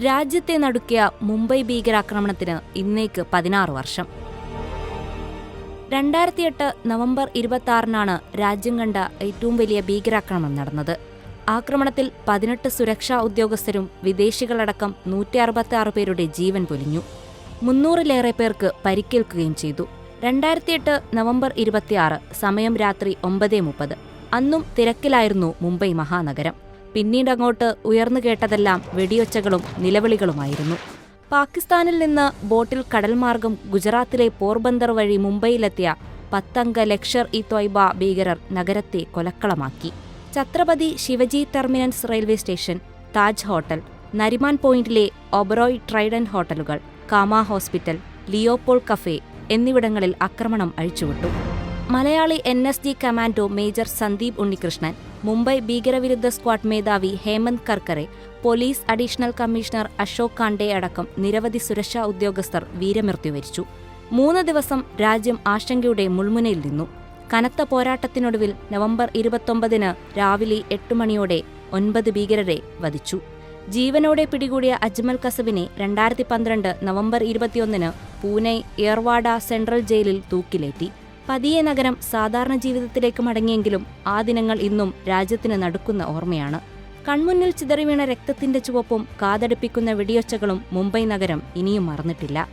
രാജ്യത്തെ നടുക്കിയ മുംബൈ ഭീകരാക്രമണത്തിന് ഇന്നേക്ക് പതിനാറ് വർഷം. രണ്ടായിരത്തിയെട്ട് നവംബർ ഇരുപത്തി ആറിനാണ് രാജ്യം കണ്ട ഏറ്റവും വലിയ ഭീകരാക്രമണം നടന്നത്. ആക്രമണത്തിൽ പതിനെട്ട് സുരക്ഷാ ഉദ്യോഗസ്ഥരും വിദേശികളടക്കം നൂറ്റി അറുപത്തി ആറ് പേരുടെ ജീവൻ പൊലിഞ്ഞു. മുന്നൂറിലേറെ പേർക്ക് പരിക്കേൽക്കുകയും ചെയ്തു. രണ്ടായിരത്തിയെട്ട് നവംബർ ഇരുപത്തിയാറ് സമയം രാത്രി ഒമ്പതേ മുപ്പത്. അന്നും തിരക്കിലായിരുന്നു മുംബൈ മഹാനഗരം. പിന്നീടങ്ങോട്ട് ഉയർന്നു കേട്ടതെല്ലാം വെടിയൊച്ചകളും നിലവിളികളുമായിരുന്നു. പാകിസ്ഥാനിൽ നിന്ന് ബോട്ടിൽ കടൽമാർഗം ഗുജറാത്തിലെ പോർബന്ദർ വഴി മുംബൈയിലെത്തിയ പത്തംഗ ലക്ഷർ ഇ ത്വയ്ബ ഭീകരർ നഗരത്തെ കൊലക്കളമാക്കി. Chhatrapati Shivaji terminus railway station Taj hotel Nariman പോയിന്റിലെ ഒബറോയ് ട്രൈഡൻ ഹോട്ടലുകൾ കാമ ഹോസ്പിറ്റൽ ലിയോപോൾ കഫേ എന്നിവിടങ്ങളിൽ ആക്രമണം അഴിച്ചുവിട്ടു. Malayali N S G commando major Sandeep Unnikrishnan Mumbai ഭീകരവിരുദ്ധ സ്ക്വാഡ് മേധാവി Hemant Karkare police additional commissioner Ashok Kamte അടക്കം നിരവധി സുരക്ഷാ ഉദ്യോഗസ്ഥർ വീരമൃത്യു വരിച്ചു. മൂന്ന് ദിവസം രാജ്യം ആശങ്കയുടെ മുൾമുനയിൽ നിന്നു. കനത്ത പോരാട്ടത്തിനൊടുവിൽ നവംബർ ഇരുപത്തൊമ്പതിന് രാവിലെ എട്ട് മണിയോടെ ഒൻപത് ഭീകരരെ വധിച്ചു. ജീവനോടെ പിടികൂടിയ അജ്മൽ കസബിനെ രണ്ടായിരത്തി പന്ത്രണ്ട് നവംബർ ഇരുപത്തിയൊന്നിന് പൂനെ എയർവാഡ സെൻട്രൽ ജയിലിൽ തൂക്കിലേറ്റി. പതിയെ നഗരം സാധാരണ ജീവിതത്തിലേക്ക് മടങ്ങിയെങ്കിലും ആ ദിനങ്ങൾ ഇന്നും രാജ്യത്തിന് നടുക്കുന്ന ഓർമ്മയാണ്. കൺമുന്നിൽ ചിതറിവീണ രക്തത്തിന്റെ ചുവപ്പും കാതടുപ്പിക്കുന്ന വെടിയൊച്ചകളും മുംബൈ നഗരം ഇനിയും മറന്നിട്ടില്ല.